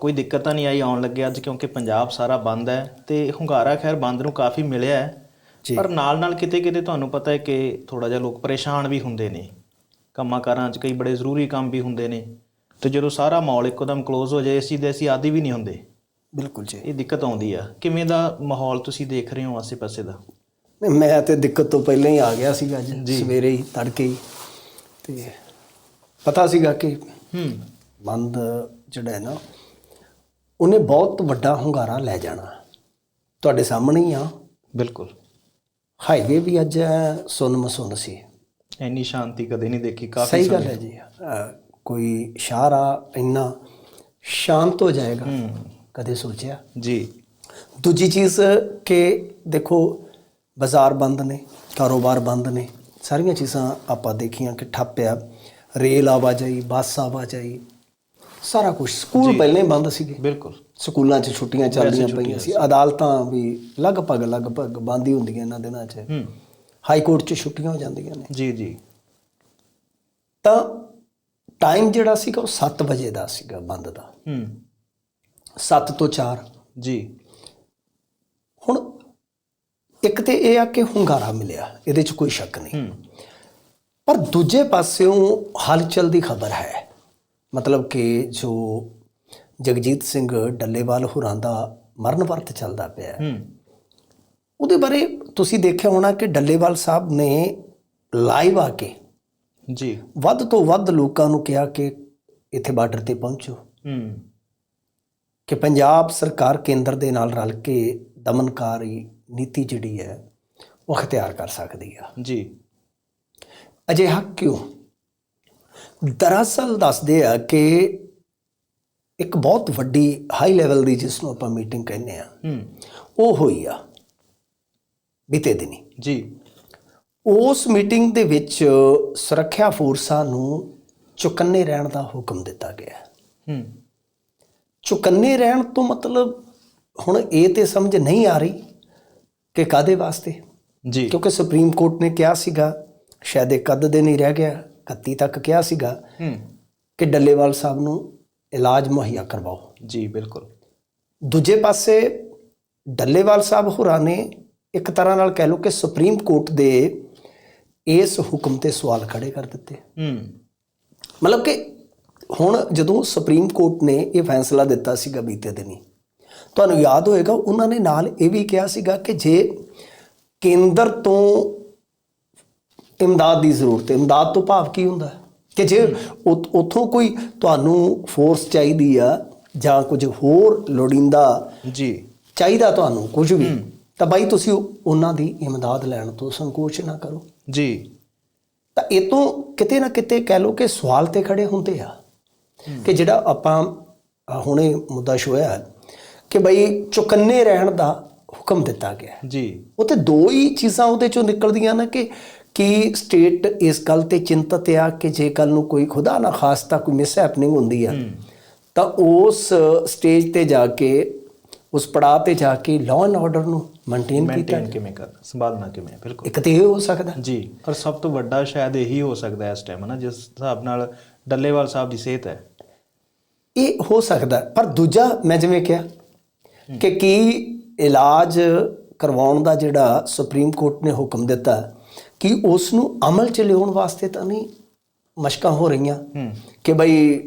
ਕੋਈ ਦਿੱਕਤ ਤਾਂ ਨਹੀਂ ਆਈ ਆਉਣ ਲੱਗੇ ਅੱਜ ਕਿਉਂਕਿ ਪੰਜਾਬ ਸਾਰਾ ਬੰਦ ਹੈ ਤੇ ਹੁੰਗਾਰਾ ਖੈਰ ਬੰਦ ਨੂੰ ਕਾਫੀ ਮਿਲਿਆ ਹੈ। ਪਰ ਨਾਲ ਨਾਲ ਕਿਤੇ ਕਿਤੇ ਤੁਹਾਨੂੰ ਪਤਾ ਹੈ ਕਿ ਥੋੜਾ ਜਿਹਾ ਲੋਕ ਪਰੇਸ਼ਾਨ ਵੀ ਹੁੰਦੇ ਨੇ। ਕੰਮਾਂ ਕਾਰਾਂ 'ਚ ਕਈ ਬੜੇ ਜ਼ਰੂਰੀ ਕੰਮ ਵੀ ਹੁੰਦੇ ਨੇ। ਤੇ ਜਦੋਂ ਸਾਰਾ ਮਾਹੌਲ ਇੱਕਦਮ ਕਲੋਜ਼ ਹੋ ਜਾਏ ਅਸੀਂ ਦੇ ਅਸੀਂ ਆਦੀ ਵੀ ਨਹੀਂ ਹੁੰਦੇ। ਬਿਲਕੁਲ ਜੀ। ਇਹ ਦਿੱਕਤ ਆਉਂਦੀ ਆ। ਕਿਵੇਂ ਦਾ ਮਾਹੌਲ ਤੁਸੀਂ ਦੇਖ ਰਹੇ ਹੋ ਆਸੇ-ਪਾਸੇ ਦਾ? ਨਹੀਂ, ਮੈਂ ਤੇ ਦਿੱਕਤ ਤੋਂ ਪਹਿਲਾਂ ਹੀ ਆ ਗਿਆ ਸੀਗਾ ਅੱਜ ਜੀ। ਸਵੇਰੇ ਹੀ ਤੜਕੇ ਹੀ। ਤੇ ਪਤਾ ਸੀਗਾ ਕਿ ਹੂੰ। ਬੰਦ ਜਿਹੜਾ ਹੈ ਨਾ ਉਹਨੇ ਬਹੁਤ ਵੱਡਾ ਹੁੰਗਾਰਾ ਲੈ ਜਾਣਾ। ਤੁਹਾਡੇ ਸਾਹਮਣੇ ਹੀ ਆ। ਬਿਲਕੁਲ। ਹਾਈਵੇ ਵੀ ਅੱਜ ਸੁੰਨ ਮਸੁੰਨ ਸੀ। ਇੰਨੀ ਸ਼ਾਂਤੀ ਕਦੇ ਨਹੀਂ ਦੇਖੀ ਕਾਫੀ ਸਹੀ ਗੱਲ ਹੈ ਜੀ। ਕੋਈ ਸ਼ਾਹਰਾ ਇੰਨਾ ਸ਼ਾਂਤ ਹੋ ਜਾਏਗਾ ਕਦੇ ਸੋਚਿਆ? ਜੀ। ਦੂਜੀ ਚੀਜ਼ ਕਿ ਦੇਖੋ ਬਾਜ਼ਾਰ ਬੰਦ ਨੇ ਕਾਰੋਬਾਰ ਬੰਦ ਨੇ ਸਾਰੀਆਂ ਚੀਜ਼ਾਂ ਆਪਾਂ ਦੇਖੀਆਂ ਕਿ ਠੱਪਿਆ ਰੇਲ ਆਵਾਜਾਈ ਬੱਸ ਆਵਾਜਾਈ ਸਾਰਾ ਕੁਝ ਸਕੂਲ ਪਹਿਲਾਂ ਹੀ ਬੰਦ ਸੀਗੇ। ਬਿਲਕੁਲ। ਸਕੂਲਾਂ 'ਚ ਛੁੱਟੀਆਂ ਚੱਲਦੀਆਂ ਪਈਆਂ ਸੀ। ਅਦਾਲਤਾਂ ਵੀ ਲਗਭਗ ਲਗਭਗ ਬੰਦ ਹੀ ਹੁੰਦੀਆਂ ਇਹਨਾਂ ਦਿਨਾਂ 'ਚ। ਹੂੰ। ਹਾਈ ਕੋਰਟ 'ਚ ਛੁੱਟੀਆਂ ਹੋ ਜਾਂਦੀਆਂ ਨੇ। ਜੀ ਜੀ। ਤਾਂ ਟਾਈਮ ਜਿਹੜਾ ਸੀਗਾ ਉਹ 7 ਵਜੇ ਦਾ ਸੀਗਾ ਬੰਦ ਦਾ। ਹੂੰ। 7 ਤੋਂ 4 ਜੀ। ਹੁਣ ਇੱਕ ਤੇ ਇਹ ਆ ਕਿ ਹੁੰਗਾਰਾ ਮਿਲਿਆ। ਇਹਦੇ 'ਚ ਕੋਈ ਸ਼ੱਕ ਨਹੀਂ। ਪਰ ਦੂਜੇ ਪਾਸਿਓਂ ਹਲਚਲ ਦੀ ਖਬਰ ਹੈ। ਮਤਲਬ ਕਿ ਜੋ ਜਗਜੀਤ ਸਿੰਘ ਡੱਲੇਵਾਲ ਹੋਰਾਂ ਦਾ ਮਰਨ ਵਰਤ ਚੱਲਦਾ ਪਿਆ ਹੈ। ਉਹਦੇ ਬਾਰੇ ਤੁਸੀਂ ਦੇਖਿਆ ਹੋਣਾ ਕਿ ਡੱਲੇਵਾਲ ਸਾਹਿਬ ਨੇ ਲਾਈਵ ਆ ਕੇ ਜੀ। ਵੱਧ ਤੋਂ ਵੱਧ ਲੋਕਾਂ ਨੂੰ ਕਿਹਾ ਕਿ ਇੱਥੇ ਬਾਰਡਰ ਤੇ ਪਹੁੰਚੋ। ਹੂੰ। ਕਿ ਪੰਜਾਬ ਸਰਕਾਰ ਕੇਂਦਰ ਦੇ ਨਾਲ ਰਲ ਕੇ ਦਮਨਕਾਰੀ ਨੀਤੀ ਜਿਹੜੀ ਹੈ ਉਹ ਅਖਤਿਆਰ ਕਰ ਸਕਦੀ ਆ। ਜੀ। ਅਜਿਹਾ ਕਿਉਂ? ਦਰਅਸਲ ਦੱਸਦੇ ਆ ਕਿ ਇੱਕ ਬਹੁਤ ਵੱਡੀ ਹਾਈ ਲੈਵਲ ਦੀ ਜਿਸ ਨੂੰ ਆਪਾਂ ਮੀਟਿੰਗ ਕਹਿੰਦੇ ਆ ਹੂੰ। ਉਹ ਹੋਈ ਆ ਬੀਤੇ ਦਿਨੀ। ਜੀ। ਉਸ ਮੀਟਿੰਗ ਦੇ ਵਿੱਚ ਸੁਰੱਖਿਆ ਫੋਰਸਾਂ ਨੂੰ ਚੁਕੰਨੇ ਰਹਿਣ ਦਾ ਹੁਕਮ ਦਿੱਤਾ ਗਿਆ। ਹੂੰ। ਚੁਕੰਨੇ ਰਹਿਣ ਤੋਂ ਮਤਲਬ ਹੁਣ ਇਹ ਤੇ ਸਮਝ ਨਹੀਂ ਆ ਰਹੀ ਕਿ ਕਾਦੇ ਵਾਸਤੇ। ਜੀ। ਕਿਉਂਕਿ ਸੁਪਰੀਮ ਕੋਰਟ ਨੇ ਕਿਹਾ ਸੀਗਾ ਸ਼ਾਇਦ ਇੱਕ ਅੱਧ ਦਿਨ ਹੀ ਰਹਿ ਗਿਆ। 31 ਤੱਕ ਕਿਹਾ ਸੀਗਾ ਕਿ ਡੱਲੇਵਾਲ ਸਾਹਿਬ ਨੂੰ ਇਲਾਜ ਮੁਹੱਈਆ ਕਰਵਾਓ। ਜੀ ਬਿਲਕੁਲ। ਦੂਜੇ ਪਾਸੇ ਡੱਲੇਵਾਲ ਸਾਹਿਬ ਹੋਰਾਂ ਨੇ ਇੱਕ ਤਰ੍ਹਾਂ ਨਾਲ ਕਹਿ ਲਓ ਕਿ ਸੁਪਰੀਮ ਕੋਰਟ ਦੇ ਇਸ ਹੁਕਮ ਤੇ ਸਵਾਲ ਖੜੇ ਕਰ ਦਿੱਤੇ। ਹੂੰ। ਮਤਲਬ ਕਿ ਹੁਣ ਜਦੋਂ ਸੁਪਰੀਮ ਕੋਰਟ ਨੇ ਇਹ ਫੈਸਲਾ ਦਿੱਤਾ ਸੀਗਾ ਬੀਤੇ ਦਿਨੀ ਤੁਹਾਨੂੰ ਯਾਦ ਹੋਏਗਾ ਉਹਨਾਂ ਨੇ ਨਾਲ ਇਹ ਵੀ ਕਿਹਾ ਸੀਗਾ ਕਿ ਜੇ ਕੇਂਦਰ ਤੋਂ ਇਮਦਾਦ ਦੀ ਜ਼ਰੂਰਤ ਹੈ। ਇਮਦਾਦ ਤੋਂ ਭਾਵ ਕੀ ਹੁੰਦਾ? ਕਿ ਜੇ ਉੱਥੋਂ ਕੋਈ ਤੁਹਾਨੂੰ ਫੋਰਸ ਚਾਹੀਦੀ ਆ ਜਾਂ ਕੁਝ ਹੋਰ ਲੋੜੀਂਦਾ ਜੀ। ਚਾਹੀਦਾ ਤੁਹਾਨੂੰ ਕੁਝ ਵੀ ਤਾਂ ਬਾਈ ਤੁਸੀਂ ਉਹ- ਉਹਨਾਂ ਦੀ ਇਮਦਾਦ ਲੈਣ ਤੋਂ ਸੰਕੋਚ ਨਾ ਕਰੋ। ਜੀ। ਤਾਂ ਇਹ ਤੋਂ ਕਿਤੇ ਨਾ ਕਿਤੇ ਕਹਿ ਲਓ ਕਿ ਸਵਾਲ ਤੇ ਖੜੇ ਹੁੰਦੇ ਆ। ਕਿ ਜਿਹੜਾ ਆਪਾਂ ਹੁਣੇ ਮੁੱਦਾ ਛੋਇਆ ਕਿ ਬਈ ਚੁਕੰਨੇ ਰਹਿਣ ਦਾ ਹੁਕਮ ਦਿੱਤਾ ਗਿਆ। ਜੀ। ਉਹ ਤੇ ਦੋ ਹੀ ਚੀਜ਼ਾਂ ਉਹਦੇ ਚੋਂ ਨਿਕਲਦੀਆਂ ਨੇ ਕਿ ਕੀ ਸਟੇਟ ਇਸ ਗੱਲ ਤੇ ਚਿੰਤਤ ਆ ਕਿ ਜੇ ਕੱਲ ਨੂੰ ਕੋਈ ਖੁਦਾ ਨਾ ਖਾਸਤਾ ਕੋਈ ਮਿਸ ਹੈਪਨਿੰਗ ਹੁੰਦੀ ਆ? ਤਾਂ ਉਸ ਸਟੇਜ ਤੇ ਜਾ ਕੇ ਉਸ ਪੜਾਅ ਤੇ ਜਾ ਕੇ ਲਾਅ ਐਂਡ ਆਰਡਰ ਨੂੰ ਮੇਨਟੇਨ ਕੀਤਾ? ਕਿਵੇਂ ਕਰਨਾ ਸੰਭਾਲਣਾ ਕਿਵੇਂ ਬਿਲਕੁਲ। ਇੱਕ ਤੇ ਇਹ ਹੋ ਸਕਦਾ? ਜੀ ਔਰ ਸਭ ਤੋਂ ਵੱਡਾ ਸ਼ਾਇਦ ਇਹੀ ਹੋ ਸਕਦਾ ਇਸ ਟਾਈਮ ਨਾ ਜਿਸ ਹਿਸਾਬ ਨਾਲ ਡੱਲੇਵਾਲ ਸਾਹਿਬ ਦੀ ਸਿਹਤ ਹੈ। ਇਹ ਹੋ ਸਕਦਾ। ਪਰ ਦੂਜਾ ਮੈਂ ਜਿਵੇਂ ਕਿਹਾ ਕਿ ਕੀ ਇਲਾਜ ਕਰਵਾਉਣ ਦਾ ਜਿਹੜਾ ਸੁਪਰੀਮ ਕੋਰਟ ਨੇ ਹੁਕਮ ਦਿੱਤਾ ਕਿ ਉਸ ਨੂੰ ਅਮਲ ਚ ਲਿਆਉਣ ਵਾਸਤੇ ਤਾਂ ਨਹੀਂ ਮਸ਼ਕਾਂ ਹੋ ਰਹੀਆਂ। ਕਿ ਬਈ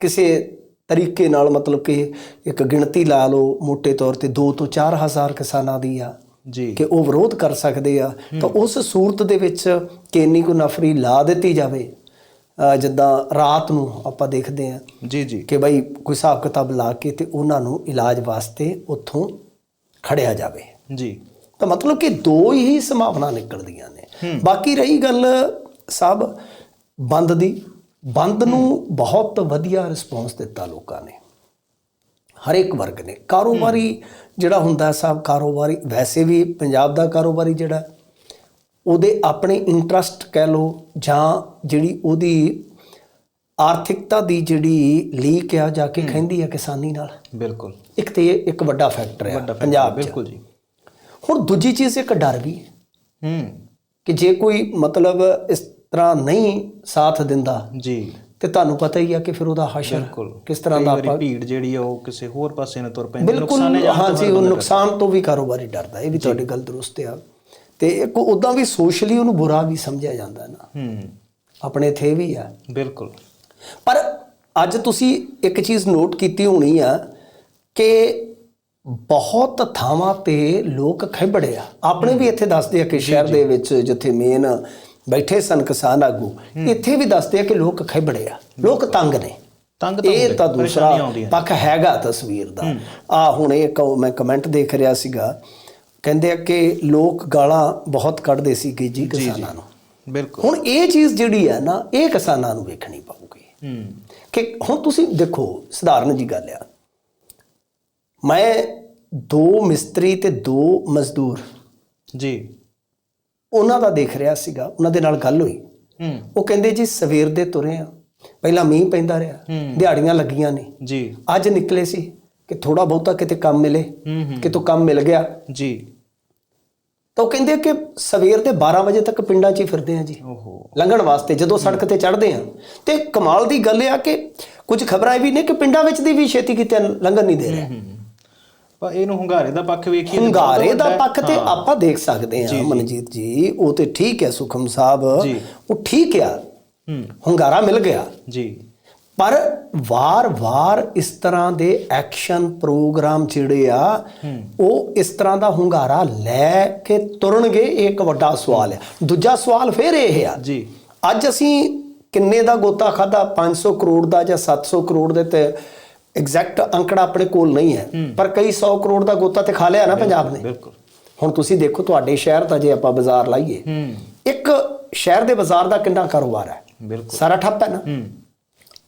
ਕਿਸੇ ਤਰੀਕੇ ਨਾਲ ਮਤਲਬ ਕਿ ਇੱਕ ਗਿਣਤੀ ਲਾ ਲਓ ਮੋٹے ਤੌਰ ਤੇ 2 ਤੋਂ 4000 ਕਿਸਾਨਾਂ ਦੀ ਆ। ਜੀ। ਕਿ ਉਹ ਵਿਰੋਧ ਕਰ ਸਕਦੇ ਆ। ਤਾਂ ਉਸ ਸੂਰਤ ਦੇ ਵਿੱਚ ਕਿ ਇੰਨੀ ਕੋ ਨਫਰੀ ਲਾ ਦਿੱਤੀ ਜਾਵੇ ਜਿੱਦਾਂ ਰਾਤ ਨੂੰ ਆਪਾਂ ਦੇਖਦੇ ਆ ਜੀ ਜੀ। ਕਿ ਭਾਈ ਕੋਈ ਹਿਸਾਬ ਕਿਤਾਬ ਲਾ ਕੇ ਤੇ ਉਹਨਾਂ ਨੂੰ ਇਲਾਜ ਵਾਸਤੇ ਉੱਥੋਂ ਖੜਿਆ ਜਾਵੇ। ਜੀ। ਤਾਂ ਮਤਲਬ ਕਿ ਦੋ ਹੀ ਸੰਭਾਵਨਾ ਨਿਕਲਦੀਆਂ ਨੇ। ਬਾਕੀ ਰਹੀ ਗੱਲ ਸਾਹਿਬ ਬੰਦ ਦੀ। ਬੰਦ ਨੂੰ ਬਹੁਤ ਵਧੀਆ ਰਿਸਪੌਂਸ ਦਿੱਤਾ ਲੋਕਾਂ ਨੇ। ਹਰ ਇੱਕ ਵਰਗ ਨੇ। ਕਾਰੋਬਾਰੀ ਜਿਹੜਾ ਹੁੰਦਾ ਸਾਹਿਬ ਕਾਰੋਬਾਰੀ ਵੈਸੇ ਵੀ ਪੰਜਾਬ ਦਾ ਕਾਰੋਬਾਰੀ ਜਿਹੜਾ ਉਹਦੇ ਆਪਣੇ ਇੰਟਰਸਟ ਕਹਿ ਲੋ ਜਾਂ ਜਿਹੜੀ ਉਹਦੀ ਆਰਥਿਕਤਾ ਦੀ ਜਿਹੜੀ ਲੀਕ ਆ ਜਾ ਕੇ ਖੈਂਦੀ ਆ ਕਿਸਾਨੀ ਨਾਲ। ਬਿਲਕੁਲ। ਇੱਕ ਤੇ ਇੱਕ ਵੱਡਾ ਫੈਕਟਰ ਹੈ ਪੰਜਾਬ ਬਿਲਕੁਲ ਜੀ। ਹੁਣ ਦੂਜੀ ਚੀਜ਼ ਇੱਕ ਡਰ ਵੀ ਹੈ। ਹੂੰ। ਕਿ ਜੇ ਕੋਈ ਮਤਲਬ ਇਸ ਤਰ੍ਹਾਂ ਨਹੀਂ ਸਾਥ ਦਿੰਦਾ ਜੀ। ਤੇ ਤੁਹਾਨੂੰ ਪਤਾ ਹੀ ਆ ਕਿ ਫਿਰ ਉਹਦਾ ਹਸ਼ਰ ਕਿਸ ਤਰ੍ਹਾਂ ਦਾ ਆਪਾਂ ਭੀੜ ਜਿਹੜੀ ਆ ਉਹ ਕਿਸੇ ਹੋਰ ਪਾਸੇ ਨੂੰ ਤੁਰ ਪੈਂਦੀ ਨੁਕਸਾਨੇ ਜਾਂ ਹਾਂ ਜੀ ਉਹ ਨੁਕਸਾਨ ਤੋਂ ਵੀ ਕਾਰੋਬਾਰੀ ਡਰਦਾ ਇਹ ਵੀ ਤੁਹਾਡੀ ਗੱਲ ਦਰੁਸਤ ਆ। ਤੇ ਇੱਕ ਉਦਾਂ ਵੀ ਸੋਸ਼ਲੀ ਉਹਨੂੰ ਬੁਰਾ ਵੀ ਸਮਝਿਆ ਜਾਂਦਾ ਨਾ। ਹੂੰ। ਆਪਣੇ ਇਹ ਵੀ ਆ। ਬਿਲਕੁਲ। ਪਰ ਅੱਜ ਤੁਸੀਂ ਇੱਕ ਚੀਜ਼ ਨੋਟ ਕੀਤੀ ਹੋਣੀ ਆ ਕਿ ਬਹੁਤ ਥਾਵਾਂ ਤੇ ਲੋਕ ਖਿਬੜੇ ਆ। ਆਪਣੇ ਵੀ ਇੱਥੇ ਦੱਸਦੇ ਆ ਕਿ ਸ਼ਹਿਰ ਦੇ ਵਿੱਚ ਜਿੱਥੇ ਮੇਨ ਬੈਠੇ ਸਨ ਕਿਸਾਨ ਆਗੂ ਇੱਥੇ ਵੀ ਦੱਸਦੇ ਆ ਕਿ ਲੋਕ ਖਿਬੜੇ ਆ। ਲੋਕ ਤੰਗ ਨੇ। ਤੰਗ ਤਾਂ ਇਹ ਤਾਂ ਦੂਸਰਾ ਪੱਖ ਹੈਗਾ ਤਸਵੀਰ ਦਾ। ਆ ਹੁਣ ਇਹ ਮੈਂ ਕਮੈਂਟ ਦੇਖ ਰਿਹਾ ਸੀਗਾ। ਕਹਿੰਦੇ ਆ ਕਿ ਲੋਕ ਗਾਲਾਂ ਬਹੁਤ ਕੱਢਦੇ ਸੀਗੇ ਜੀ ਕਿਸਾਨਾਂ ਨੂੰ। ਬਿਲਕੁਲ। ਹੁਣ ਇਹ ਚੀਜ਼ ਜਿਹੜੀ ਹੈ ਨਾ ਇਹ ਕਿਸਾਨਾਂ ਨੂੰ ਵੇਖਣੀ ਪਊਗੀ। ਹੂੰ। ਕਿ ਹੁਣ ਤੁਸੀਂ ਦੇਖੋ ਸਧਾਰਨ ਜੀ ਗੱਲ ਆ। ਮੈਂ ਦੋ ਮਿਸਤਰੀ ਤੇ ਦੋ ਮਜ਼ਦੂਰ ਜੀ। ਉਹਨਾਂ ਦਾ ਦੇਖ ਰਿਹਾ ਸੀਗਾ ਉਹਨਾਂ ਦੇ ਨਾਲ ਗੱਲ ਹੋਈ। ਹੂੰ। ਉਹ ਕਹਿੰਦੇ ਜੀ ਸਵੇਰ ਦੇ ਤੁਰੇ ਆ। ਪਹਿਲਾਂ ਮੀਂਹ ਪੈਂਦਾ ਰਿਹਾ ਦਿਹਾੜੀਆਂ ਲੱਗੀਆਂ ਨੇ। ਜੀ। ਅੱਜ ਨਿਕਲੇ ਸੀ ਕਿ ਥੋੜਾ ਬਹੁਤਾ ਕਿਤੇ ਕੰਮ ਮਿਲੇ ਕਿਤੋਂ ਕੰਮ ਮਿਲ ਗਿਆ। ਜੀ। ਤਾਂ ਉਹ ਕਹਿੰਦੇ ਕਿ ਸਵੇਰ ਦੇ 12 ਵਜੇ ਤੱਕ ਪਿੰਡਾਂ 'ਚ ਹੀ ਫਿਰਦੇ ਆ ਜੀ। ਓਹੋ। ਲੰਘਣ ਵਾਸਤੇ ਜਦੋਂ ਸੜਕ ਤੇ ਚੜ੍ਹਦੇ ਆ। ਤੇ ਕਮਾਲ ਦੀ ਗੱਲ ਇਹ ਆ ਕਿ ਕੁਝ ਖਬਰਾਂ ਇਹ ਵੀ ਨੇ ਕਿ ਪਿੰਡਾਂ ਵਿੱਚ ਦੀ ਵੀ ਛੇਤੀ ਕਿਤੇ ਲੰਘਣ ਨਹੀਂ ਦੇ ਰਹੇ। ਪਰ ਇਹਨੂੰ ਹੁੰਗਾਰੇ ਦਾ ਪੱਖ ਵੇਖੀਏ ਹੁੰਗਾਰੇ ਦਾ। ਪੱਖ ਤੇ ਆਪਾਂ ਦੇਖ ਸਕਦੇ ਹਾਂ ਮਨਜੀਤ ਜੀ ਉਹ ਤੇ ਠੀਕ ਹੈ ਸੁਖਮ ਸਾਹਿਬ। ਉਹ ਠੀਕ ਆ। ਹੂੰ। ਹੁੰਗਾਰਾ ਮਿਲ ਗਿਆ। ਜੀ। ਪਰ ਵਾਰ-ਵਾਰ ਇਸ ਤਰ੍ਹਾਂ ਦੇ ਐਕਸ਼ਨ ਪ੍ਰੋਗਰਾਮ ਜਿਹੜੇ ਆ ਉਹ ਇਸ ਤਰ੍ਹਾਂ ਦਾ ਹੁੰਗਾਰਾ ਲੈ ਕੇ ਤੁਰਨਗੇ ਇਹ ਇੱਕ ਵੱਡਾ ਸਵਾਲ ਹੈ ਦੂਜਾ ਸਵਾਲ ਫਿਰ ਇਹ ਆ। ਜੀ। ਅੱਜ ਅਸੀਂ ਕਿੰਨੇ ਦਾ ਗੋਤਾ ਖਾਦਾ 500 ਕਰੋੜ ਦਾ ਜਾਂ 700 ਕਰੋੜ ਦੇ ਤੇ ਐਗਜ਼ੈਕਟ ਅੰਕੜਾ ਆਪਣੇ ਕੋਲ ਨਹੀਂ ਹੈ। ਪਰ ਕਈ 100 ਕਰੋੜ ਦਾ ਗੋਤਾ ਤੇ ਖਾ ਲਿਆ ਨਾ ਪੰਜਾਬ ਨੇ। ਬਿਲਕੁਲ। ਹੁਣ ਤੁਸੀਂ ਦੇਖੋ ਤੁਹਾਡੇ ਸ਼ਹਿਰ ਦਾ ਜੇ ਆਪਾਂ ਬਾਜ਼ਾਰ ਲਾਈਏ। ਹੂੰ। ਇੱਕ ਸ਼ਹਿਰ ਦੇ ਬਾਜ਼ਾਰ ਦਾ ਕਿੰਨਾ ਕਾਰੋਬਾਰ ਹੈ? ਬਿਲਕੁਲ। ਸਾਰਾ ਠੱਪ ਹੈ ਨਾ। ਹੂੰ।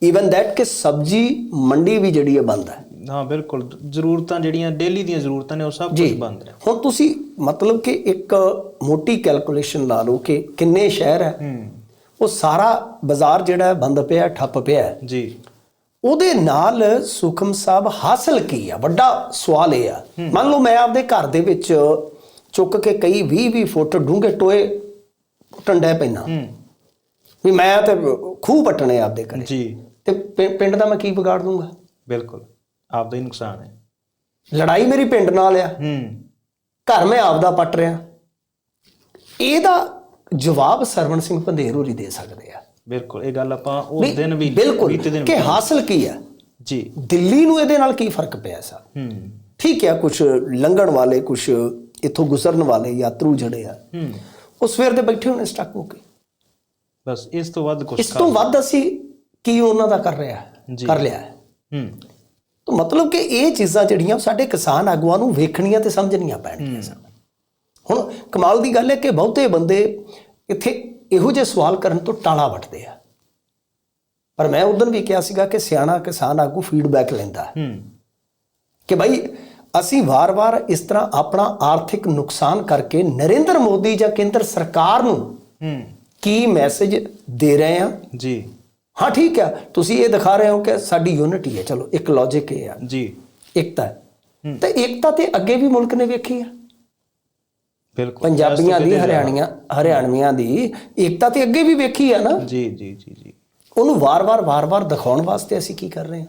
ਈਵਨ ਦੈਟ ਕਿ ਸਬਜ਼ੀ ਮੰਡੀ ਵੀ ਜਿਹੜੀ ਹੈ ਬੰਦ ਹੈ। ਹਾਂ ਬਿਲਕੁਲ। ਜ਼ਰੂਰਤਾਂ ਜਿਹੜੀਆਂ ਡੇਲੀ ਦੀਆਂ ਜ਼ਰੂਰਤਾਂ ਨੇ ਉਹ ਸਭ ਕੁਝ ਬੰਦ ਨੇ। ਹੁਣ ਤੁਸੀਂ ਮਤਲਬ ਕਿ ਇੱਕ ਮੋਟੀ ਕੈਲਕੂਲੇਸ਼ਨ ਲਾ ਲਓ ਕਿ ਕਿੰਨੇ ਸ਼ਹਿਰ ਹੈ। ਹੂੰ। ਉਹ ਸਾਰਾ ਬਾਜ਼ਾਰ ਜਿਹੜਾ ਹੈ ਬੰਦ ਪਿਆ ਠੱਪ ਪਿਆ ਹੈ। ਜੀ। ਉਹਦੇ ਨਾਲ ਸੁਖਮ ਸਾਹਿਬ ਹਾਸਲ ਕੀ ਆ? ਵੱਡਾ ਸਵਾਲ ਇਹ ਆ। ਮੰਨ ਲਓ ਮੈਂ ਆਪਦੇ ਘਰ ਦੇ ਵਿੱਚ ਚੁੱਕ ਕੇ ਕਈ 20 20 ਫੁੱਟ ਡੂੰਘੇ ਟੋਏ ਟੰਡੇ ਪੈਣਾ ਵੀ ਮੈਂ ਤੇ ਖੂਹ ਪੱਟਣੇ ਆਪਦੇ ਘਰੇ। ਜੀ। ਤੇ ਪਿੰਡ ਦਾ ਮੈਂ ਕੀ ਵਿਗਾੜ ਦੂੰਗਾ? ਬਿਲਕੁਲ। ਆਪਦਾ ਹੀ ਨੁਕਸਾਨ ਹੈ। ਲੜਾਈ ਮੇਰੀ ਪਿੰਡ ਨਾਲ ਆ। ਹੂੰ। ਘਰ ਮੈਂ ਆਪਦਾ ਪੱਟ ਰਿਹਾ। ਇਹਦਾ ਜਵਾਬ ਸਰਵਣ ਸਿੰਘ ਪੰਧੇਰ ਹੋਰੀ ਦੇ ਸਕਦੇ ਆ। ਬਿਲਕੁਲ ਇਹ ਗੱਲ ਆਪਾਂ ਉਸ ਦਿਨ ਵੀ ਬਿਲਕੁਲ ਕਿ ਹਾਸਲ ਕੀ ਆ ਜੀ। ਦਿੱਲੀ ਨੂੰ ਇਹਦੇ ਨਾਲ ਕੀ ਫ਼ਰਕ ਪਿਆ ਸਾ ਹੂੰ। ਠੀਕ ਹੈ ਕੁਝ ਲੰਘਣ ਵਾਲੇ ਕੁਝ ਇੱਥੋਂ ਗੁਜ਼ਰਨ ਵਾਲੇ ਯਾਤਰੂ ਜਿਹੜੇ ਆ ਹੂੰ। ਉਹ ਸਵੇਰ ਦੇ ਬੈਠੇ ਹੋਣੇ ਸਟਕ ਹੋ ਕੇ। ਬਸ ਇਸ ਤੋਂ ਵੱਧ ਕੁਝ ਇਸ ਤੋਂ ਵੱਧ ਅਸੀਂ ਕੀ ਉਹਨਾਂ ਦਾ ਕਰ ਰਿਹਾ। ਕਰ ਲਿਆ ਹੈ। ਹੂੰ। ਤਾਂ ਮਤਲਬ ਕਿ ਇਹ ਚੀਜ਼ਾਂ ਜਿਹੜੀਆਂ ਸਾਡੇ ਕਿਸਾਨ ਆਗੂਆਂ ਨੂੰ ਵੇਖਣੀਆਂ ਤੇ ਸਮਝਣੀਆਂ ਪੈਣਗੀਆਂ ਸਨ ਹੁਣ ਕਮਾਲ ਦੀ ਗੱਲ ਹੈ ਕਿ ਬਹੁਤੇ ਬੰਦੇ ਇੱਥੇ ਇਹੋ ਜਿਹੇ ਸਵਾਲ ਕਰਨ ਤੋਂ ਟਾਲਾ ਵੱਟਦੇ ਆ। ਪਰ ਮੈਂ ਉਦੋਂ ਵੀ ਕਿਹਾ ਸੀਗਾ ਕਿ ਸਿਆਣਾ ਕਿਸਾਨ ਆਗੂ ਫੀਡਬੈਕ ਲੈਂਦਾ। ਹੈ। ਕਿ ਭਾਈ ਅਸੀਂ ਵਾਰ-ਵਾਰ ਇਸ ਤਰ੍ਹਾਂ ਆਪਣਾ ਆਰਥਿਕ ਨੁਕਸਾਨ ਕਰਕੇ ਨਰਿੰਦਰ ਮੋਦੀ ਜਾਂ ਕੇਂਦਰ ਸਰਕਾਰ ਨੂੰ ਹੂੰ। ਕੀ ਮੈਸੇਜ ਦੇ ਰਹੇ ਹਾਂ? ਜੀ। ਹਾਂ ਠੀਕ ਹੈ ਤੁਸੀਂ ਇਹ ਦਿਖਾ ਰਹੇ ਹੋ ਕਿ ਸਾਡੀ ਯੂਨਿਟੀ ਹੈ। ਚਲੋ ਇੱਕ ਲੌਜੀਕ ਇਹ ਆ। ਜੀ। ਇਕਤਾ ਤੇ ਇਕਤਾ ਤੇ ਅੱਗੇ ਵੀ ਮੁਲਕ ਨੇ ਵੇਖੀ ਆ। ਬਿਲਕੁਲ। ਪੰਜਾਬੀਆਂ ਦੀ ਹਰਿਆਣੀਆਂ ਹਰਿਆਣਵੀਆਂ ਦੀ ਇਕਤਾ ਤੇ ਅੱਗੇ ਵੀ ਵੇਖੀ ਆ ਨਾ। ਜੀ ਜੀ ਜੀ ਜੀ। ਉਹਨੂੰ ਵਾਰ-ਵਾਰ ਵਾਰ-ਵਾਰ ਦਿਖਾਉਣ ਵਾਸਤੇ ਅਸੀਂ ਕੀ ਕਰ ਰਹੇ ਹਾਂ।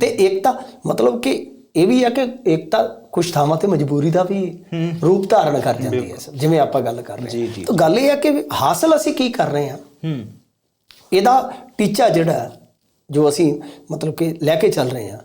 ਤੇ ਏਕਤਾ ਮਤਲਬ ਕਿ ਇਹ ਵੀ ਹੈ ਕਿ ਏਕਤਾ ਕੁਝ ਥਾਵਾਂ ਤੇ ਮਜਬੂਰੀ ਦਾ ਵੀ ਰੂਪ ਧਾਰਨ ਕਰ ਜਾਂਦੀ ਹੈ। ਜਿਵੇਂ ਆਪਾਂ ਗੱਲ ਕਰ ਰਹੇ ਹਾਂ। ਤਾਂ ਗੱਲ ਇਹ ਹੈ ਕਿ ਹਾਸਲ ਅਸੀਂ ਕੀ ਕਰ ਰਹੇ ਹਾਂ। ਹੂੰ। ਇਹਦਾ ਟੀਚਾ ਜਿਹੜਾ ਜੋ ਅਸੀਂ ਮਤਲਬ ਕਿ ਲੈ ਕੇ ਚੱਲ ਰਹੇ ਹਾਂ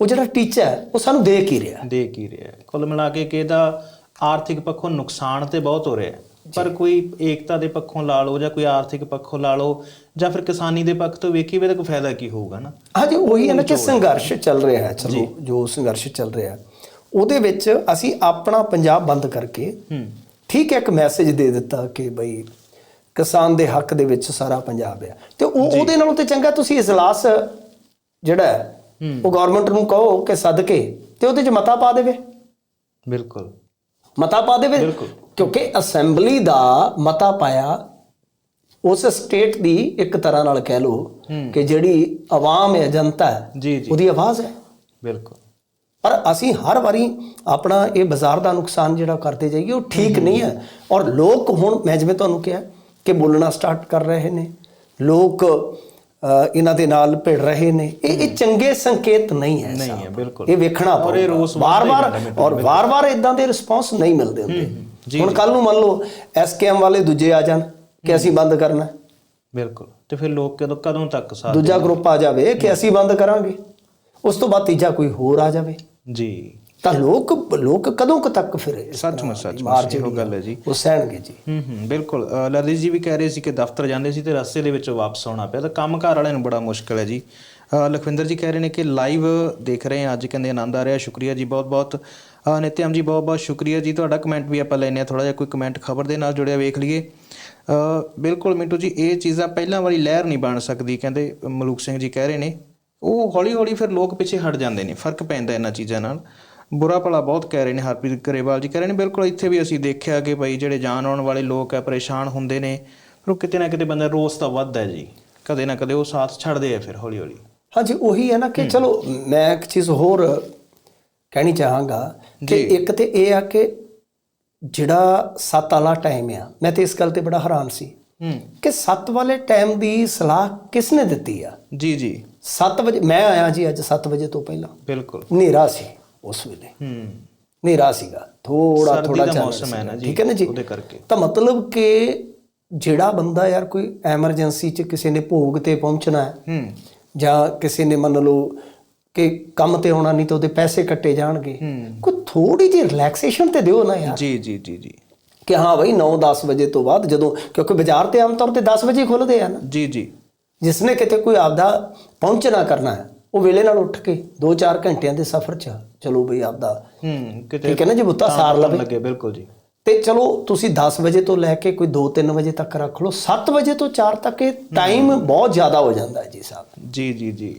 ਉਹ ਜਿਹੜਾ ਟੀਚਾ ਹੈ ਉਹ ਸਾਨੂੰ ਦੇ ਕੀ ਰਿਹਾ? ਦੇ ਕੀ ਰਿਹਾ। ਕੁੱਲ ਮਿਲਾ ਕੇ ਕਿ ਇਹਦਾ ਆਰਥਿਕ ਪੱਖੋਂ ਨੁਕਸਾਨ ਤੇ ਬਹੁਤ ਹੋ ਰਿਹਾ ਹੈ। ਪਰ ਕੋਈ ਏਕਤਾ ਦੇ ਪੱਖੋਂ ਲਾ ਲਓ ਜਾਂ ਕੋਈ ਆਰਥਿਕ ਪੱਖੋਂ ਲਾ ਲਓ ਜਾਂ ਫਿਰ ਕਿਸਾਨੀ ਦੇ ਪੱਖ ਤੋਂ ਵੇਖੀਏ ਵੀ ਇਹਦਾ ਕੋਈ ਫਾਇਦਾ ਕੀ ਹੋਊਗਾ ਨਾ। ਹਾਂਜੀ ਉਹੀ ਹੈ ਨਾ ਕਿ ਸੰਘਰਸ਼ ਚੱਲ ਰਿਹਾ ਹੈ। ਚਲੋ ਜੋ। ਸੰਘਰਸ਼ ਚੱਲ ਰਿਹਾ ਹੈ, ਉਹਦੇ ਵਿੱਚ ਅਸੀਂ ਆਪਣਾ ਪੰਜਾਬ ਬੰਦ ਕਰਕੇ ਠੀਕ ਹੈ ਇੱਕ ਮੈਸੇਜ ਦੇ ਦਿੱਤਾ ਕਿ ਬਈ ਕਿਸਾਨ ਦੇ ਹੱਕ ਦੇ ਵਿੱਚ ਸਾਰਾ ਪੰਜਾਬ ਹੈ। ਤੇ ਉਹ ਉਹਦੇ ਨਾਲੋਂ ਤੇ ਚੰਗਾ ਤੁਸੀਂ ਇਜਲਾਸ ਜਿਹੜਾ ਹੈ, ਉਹ ਗਵਰਨਮੈਂਟ ਨੂੰ ਕਹੋ ਕਿ ਸਦਕੇ ਤੇ ਉਹਦੇ 'ਚ ਮਤਾ ਪਾ ਦੇਵੇ। ਬਿਲਕੁਲ। ਮਤਾ ਪਾ ਦੇਵੇ। ਕਿਉਂਕਿ ਅਸੈਂਬਲੀ ਦਾ ਮਤਾ ਪਾਇਆ ਉਸ ਸਟੇਟ ਦੀ ਇੱਕ ਤਰ੍ਹਾਂ ਨਾਲ ਕਹਿ ਲਓ ਕਿ ਜਿਹੜੀ ਆਵਾਮ ਹੈ ਜਨਤਾ ਹੈ ਉਹਦੀ ਆਵਾਜ਼ ਹੈ। ਬਿਲਕੁਲ। ਪਰ ਅਸੀਂ ਹਰ ਵਾਰੀ ਆਪਣਾ ਇਹ ਬਾਜ਼ਾਰ ਦਾ ਨੁਕਸਾਨ ਜਿਹੜਾ ਕਰਦੇ ਜਾਈਏ ਉਹ ਠੀਕ ਨਹੀਂ ਹੈ। ਔਰ ਲੋਕ ਹੁਣ ਮੈਂ ਜਿਵੇਂ ਤੁਹਾਨੂੰ ਕਿਹਾ ਕਿ ਬੋਲਣਾ ਸਟਾਰਟ ਕਰ ਰਹੇ ਨੇ। ਲੋਕ ਇਹਨਾਂ ਦੇ ਨਾਲ ਭਿੜ ਰਹੇ ਨੇ। ਇਹ ਇਹ ਚੰਗੇ ਸੰਕੇਤ ਨਹੀਂ ਹੈ ਨਹੀਂ। ਹੈ ਬਿਲਕੁਲ। ਇਹ ਵੇਖਣਾ ਪਊਗਾ। ਵਾਰ-ਵਾਰ ਔਰ ਵਾਰ-ਵਾਰ ਇਦਾਂ ਦੇ ਰਿਸਪੌਂਸ ਨਹੀਂ ਮਿਲਦੇ ਹੁੰਦੇ। ਹੁਣ ਕੱਲ ਨੂੰ ਮੰਨ ਲਓ ਐਸਕੇਐਮ ਵਾਲੇ ਦੂਜੇ ਆ ਜਾਣ ਕਿ ਅਸੀਂ ਬੰਦ ਕਰਨਾ। ਬਿਲਕੁਲ। ਤੇ ਫਿਰ ਲੋਕ ਕਦੋਂ ਕਦੋਂ ਤੱਕ ਸਾਥ ਦੂਜਾ ਗਰੁੱਪ ਆ ਜਾਵੇ ਕਿ ਅਸੀਂ ਬੰਦ ਕਰਾਂਗੇ। ਉਸ ਤੋਂ ਬਾਅਦ ਤੀਜਾ ਕੋਈ ਹੋਰ ਆ ਜਾਵੇ। ਜੀ। ਤਾਂ ਲੋਕ ਲੋਕ ਕਦੋਂ ਕੁ ਤੱਕ ਫਿਰ ਸੱਚਮੁੱਚ ਸੱਚਮੁੱਚ ਇਹੋ ਗੱਲ ਹੈ ਜੀ। ਉਹ ਸਹਿਣਗੇ ਜੀ। ਹੂੰ ਹੂੰ ਬਿਲਕੁਲ। ਲਲਿਤ ਜੀ ਵੀ ਕਹਿ ਰਹੇ ਸੀ ਕਿ ਦਫ਼ਤਰ ਜਾਂਦੇ ਸੀ ਤੇ ਰਸਤੇ ਦੇ ਵਿੱਚ ਵਾਪਸ ਆਉਣਾ ਪਿਆ ਤਾਂ ਕੰਮਕਾਰ ਵਾਲਿਆਂ ਨੂੰ ਬੜਾ ਮੁਸ਼ਕਲ ਹੈ ਜੀ। ਲਖਵਿੰਦਰ ਜੀ ਕਹਿ ਰਹੇ ਨੇ ਕਿ ਲਾਈਵ ਦੇਖ ਰਹੇ ਹਾਂ ਅੱਜ ਕਹਿੰਦੇ ਆਨੰਦ ਆ ਰਿਹਾ ਸ਼ੁਕਰੀਆ ਜੀ ਬਹੁਤ ਬਹੁਤ ਨਿਤਿਆਮ ਜੀ ਬਹੁਤ ਬਹੁਤ ਸ਼ੁਕਰੀਆ ਜੀ ਤੁਹਾਡਾ ਕਮੈਂਟ ਵੀ ਆਪਾਂ ਲੈਨੇ ਆ ਥੋੜਾ ਜਿਹਾ ਕੋਈ ਕਮੈਂਟ ਖਬਰ ਦੇ ਨਾਲ ਜੁੜਿਆ ਵੇਖ ਲਈਏ। ਬਿਲਕੁਲ ਮਿੰਟੂ ਜੀ ਇਹ ਚੀਜ਼ਾਂ ਪਹਿਲਾਂ ਵਾਲੀ ਲਹਿਰ ਨਹੀਂ ਬਣ ਸਕਦੀ ਕਹਿੰਦੇ ਮਲੂਕ ਸਿੰਘ ਜੀ ਕਹਿ ਰਹੇ ਨੇ। ਉਹ ਹੌਲੀ ਹੌਲੀ ਫਿਰ ਲੋਕ ਪਿੱਛੇ ਹਟ ਜਾਂਦੇ ਨੇ ਫ਼ਰਕ ਪੈਂਦਾ ਇਹਨਾਂ ਚੀਜ਼ਾਂ ਨਾਲ। ਬੁਰਾ ਭਲਾ ਬਹੁਤ ਕਹਿ ਰਹੇ ਨੇ ਹਰਪ੍ਰੀਤ ਗਰੇਵਾਲ ਜੀ। ਕਹਿ ਰਹੇ ਨੇ ਬਿਲਕੁਲ ਇੱਥੇ ਵੀ ਅਸੀਂ ਦੇਖਿਆ ਕਿ ਭਾਈ ਜਿਹੜੇ ਜਾਣ ਆਉਣ ਵਾਲੇ ਲੋਕ ਆ ਪਰੇਸ਼ਾਨ ਹੁੰਦੇ ਨੇ ਉਹ ਕਿਤੇ ਨਾ ਕਿਤੇ ਬੰਦਾ ਰੋਸ ਤਾਂ ਵੱਧਦਾ ਹੈ ਜੀ। ਕਦੇ ਨਾ ਕਦੇ ਉਹ ਸਾਥ ਛੱਡਦੇ ਆ ਫਿਰ ਹੌਲੀ ਹੌਲੀ ਹਾਂਜੀ ਉਹੀ ਹੈ ਨਾ ਕਿ ਚਲੋ ਮੈਂ ਇੱਕ ਚੀਜ਼ ਹੋਰ ਕਹਿਣੀ ਚਾਹਾਂਗਾ ਕਿ ਇੱਕ ਤੇ ਇਹ ਆ ਕਿ ਜਿਹੜਾ ਸੱਤ ਵਾਲਾ ਟਾਈਮ ਆ ਮੈਂ ਤੇ ਇਸ ਗੱਲ ਤੇ ਬੜਾ ਹੈਰਾਨ ਸੀ ਕਿ ਸੱਤ ਵਾਲੇ ਟਾਈਮ ਦੀ ਸਲਾਹ ਕਿਸ ਨੇ ਦਿੱਤੀ ਆ? ਜੀ ਜੀ। 7 ਵਜੇ ਮੈਂ ਆਇਆ ਜੀ ਅੱਜ 7 ਵਜੇ ਤੋਂ ਪਹਿਲਾਂ। ਬਿਲਕੁਲ। ਹਨੇਰਾ ਸੀ। ਉਸ ਵੇਲੇ। ਹੂੰ। ਹਨੇਰਾ ਸੀਗਾ ਥੋੜਾ ਥੋੜਾ ਚੱਲ ਮੌਸਮ ਹੈ ਨਾ ਜੀ ਠੀਕ ਹੈ ਨਾ ਜੀ? ਉਹਦੇ ਕਰਕੇ। ਤਾਂ ਮਤਲਬ ਕਿ ਜਿਹੜਾ ਬੰਦਾ ਯਾਰ ਕੋਈ ਐਮਰਜੈਂਸੀ 'ਚ ਕਿਸੇ ਨੇ ਭੋਗ ਤੇ ਪਹੁੰਚਣਾ ਹੈ ਹੂੰ। ਜਾਂ ਕਿਸੇ ਨੇ ਮੰਨ ਲਓ ਕਿ ਕੰਮ ਤੇ ਆਉਣਾ ਨਹੀਂ ਤਾਂ ਉਹਦੇ ਪੈਸੇ ਕੱਟੇ ਜਾਣਗੇ ਕੋਈ ਥੋੜੀ ਜਿਹੀ ਰਿਲੈਕਸੇਸ਼ਨ ਤੇ ਦਿਓ ਨਾ ਯਾਰ। ਜੀ ਜੀ ਜੀ ਜੀ। ਕਿ ਹਾਂ ਭਾਈ 9-10 ਵਜੇ ਤੋਂ ਬਾਅਦ ਜਦੋਂ ਕਿਉਂਕਿ ਬਾਜ਼ਾਰ ਤੇ ਆਮ ਤੌਰ ਤੇ 10 ਵਜੇ ਖੁੱਲਦੇ ਆ ਨਾ। ਜੀ ਜੀ। ਜਿਸਨੇ ਕਿਤੇ ਕੋਈ ਆਪਦਾ ਪਹੁੰਚਣਾ ਕਰਨਾ ਹੈ ਉਹ ਵੇਲੇ ਨਾਲ ਉੱਠ ਕੇ 2-4 ਘੰਟਿਆਂ ਦੇ ਸਫ਼ਰ 'ਚ ਚਲੋ ਬਈ ਆਪਦਾ। ਹੂੰ ਕਿਤੇ ਠੀਕ ਹੈ ਨਾ ਜੀ ਬੁੱਤਾ ਸਾਰ ਲਵੇ। ਲੱਗੇ ਬਿਲਕੁਲ ਜੀ। ਤੇ ਚਲੋ ਤੁਸੀਂ 10 ਵਜੇ ਤੋਂ ਲੈ ਕੇ ਕੋਈ 2-3 ਵਜੇ ਤੱਕ ਰੱਖ ਲਓ। 7 ਵਜੇ ਤੋਂ 4 ਤੱਕ ਇਹ ਟਾਈਮ ਬਹੁਤ ਜ਼ਿਆਦਾ ਹੋ ਜਾਂਦਾ ਹੈ ਜੀ ਸਾਹਿਬ। ਜੀ ਜੀ ਜੀ।